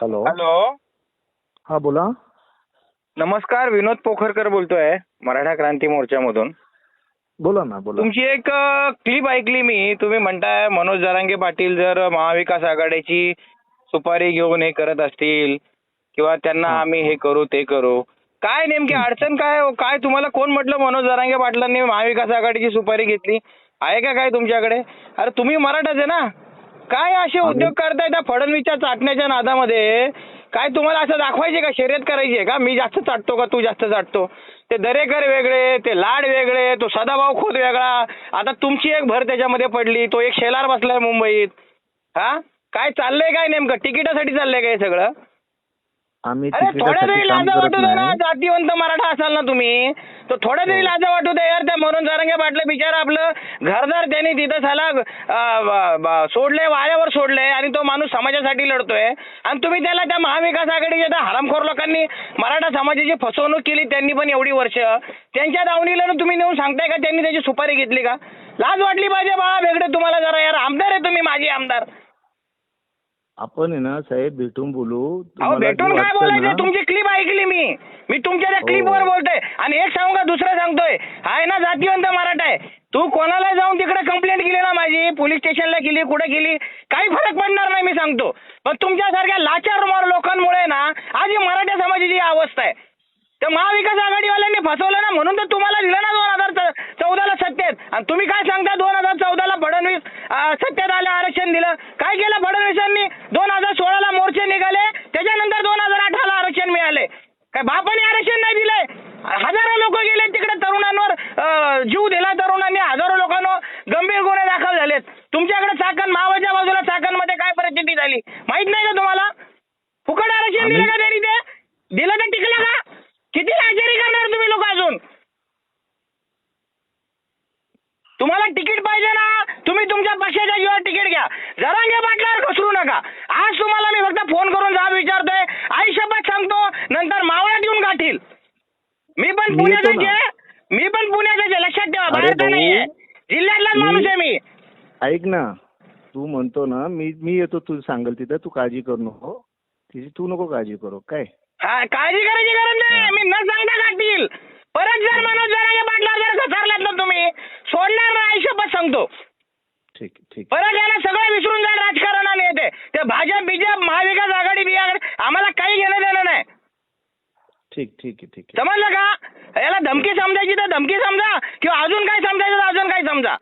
Hello hello हा बोला. नमस्कार विनोद पोखरकर बोलतोय मराठा क्रांती मोर्चामधून. बोला ना बोला. तुमची एक क्लिप ऐकली मी. तुम्ही म्हणताय मनोज जरांगे पाटील जर महाविकास आघाडीची सुपारी घेऊन हे करत असतील किंवा त्यांना. आम्ही हे करू ते करू. काय नेमकी अडचण काय हो? काय तुम्हाला कोण म्हटलं मनोज जरांगे पाटलांनी महाविकास आघाडीची सुपारी घेतली? आहे का काय तुमच्याकडे? अरे तुम्ही मराठाच आहे ना. काय असे उद्योग करताय त्या फडणवीसच्या चाटण्याच्या नादामध्ये? काय तुम्हाला असं दाखवायचे का? शर्यत करायची आहे का? मी जास्त चाटतो का? तू जास्त चाटतो? ते दरेकर वेगळे ते लाड वेगळे तो सदाभाऊ खोत वेगळा. आता तुमची एक भर त्याच्यामध्ये पडली तो एक शेलार बसलाय मुंबईत. हा? काय चाललंय काय नेमकं? तिकिटासाठी चाललंय काय सगळं? आम्ही अरे थोड्या तिकिटासाठी तरी लाजा वाटू दे ना जातीवंत मराठा असाल ना तुम्ही. तर थोड्या तरी. लाजा वाटू दे यार त्या म्हणून जारंगे पाटलं बिचारा आपलं घरदार त्यांनी तिथं साला सोडलंय वाऱ्यावर सोडलंय आणि तो माणूस समाजासाठी लढतोय. आणि तुम्ही त्याला त्या महाविकास आघाडीच्या त्या हरामखोर लोकांनी मराठा समाजाची फसवणूक केली त्यांनी पण एवढी वर्ष. त्यांच्या दावणीला ना तुम्ही नेऊन सांगताय का त्यांनी त्याची सुपारी घेतली का? लाज वाटली पाहिजे बा वेगळे तुम्हाला जरा यार. आमदार आहे तुम्ही माझे आमदार. आपण आहे ना साहेब भेटून बोलू. अहो तुम्हाला जे भेटून काय वाटतं बोलायचं? ना, तुमची क्लिप ऐकली मी. मी तुमच्या त्या हो. क्लिपवर बोलतोय. आणि एक सांगू का दुसरं सांगतोय. आहे ना जातीवंत मराठा आहे. तू कोणाला जाऊन तिकडे कंप्लेंट केली ना माझी? पोलीस स्टेशनला केली कुठे केली? काही फरक पडणार नाही मी सांगतो. पण तुमच्यासारख्या लाचार मार लोकांमुळे ना आज ही मराठा समाजाची ही अवस्था आहे. तर महाविकास आघाडीवाल्यांनी फसवलं ना म्हणून तर तुम्हाला दिलं ना दोन हजार चौदाला सत्तेत. आणि तुम्ही काय सांगता दोन हजार चौदाला फडणवीस अं, सत्तेत आलं आरक्षण दिलं. काय केलं फडणवीसांनी दोन हजार सोळाला मोर्चे निघाले त्याच्यानंतर दोन हजार अठराला आरक्षण मिळाले काय बापाने आरक्षण नाही दिलंय. हजारो लोक गेले तिकडे तरुणांवर जीव दिला तरुणांनी हजारो लोकांना गंभीर गुन्हे दाखल झालेत. तुमच्याकडे चाकण मावाच्या बाजूला चाकणमध्ये काय परिस्थिती झाली? माहीत नाही का तुम्हाला? फुकट आरक्षण दिलं का त्यांनी ते? दिलं तर टिकलं का? किती लाचारी करणार तुम्ही लोक अजून? तुम्हाला तिकीट पाहिजे ना? तुम्ही तुमच्या पक्षाच्या जीवावर तिकीट घ्या. जरांगे पाटलावर घसरू नका. आज तुम्हाला मी फक्त फोन करून जा विचारतोय. आई शपथ सांगतो नंतर मावळ्यात गाठील मी पण ना. आहे. मी पण पुण्याचाच आहे. लक्षात ठेवा बाहेरचा नाहीये. जिल्ह्यातलाच माणूस आहे मी. ऐक ना तू म्हणतो ना मी मी येतो तू सांगेल तिथं तू काळजी करू नको. तिची तू नको काळजी करू काय? हा काळजी करायची गरज नाही. मी न सांगता गाठील परत जर मनोज जरांगे पाटला जर घसरलात ना तुम्ही सोडणार आई शपथ सांगतो. ठीक ठीक. परत याला सगळं विसरून जाईल राजकारणाने. येते ते भाजप बीजेप महाविकास आघाडी बिघाडी आम्हाला काही घेणं देणं ठीक ठीक आहे ठीक आहे. समजलं का? याला धमकी समजायची तर धमकी समजा किंवा अजून काय समजायचं तर अजून काय समजा?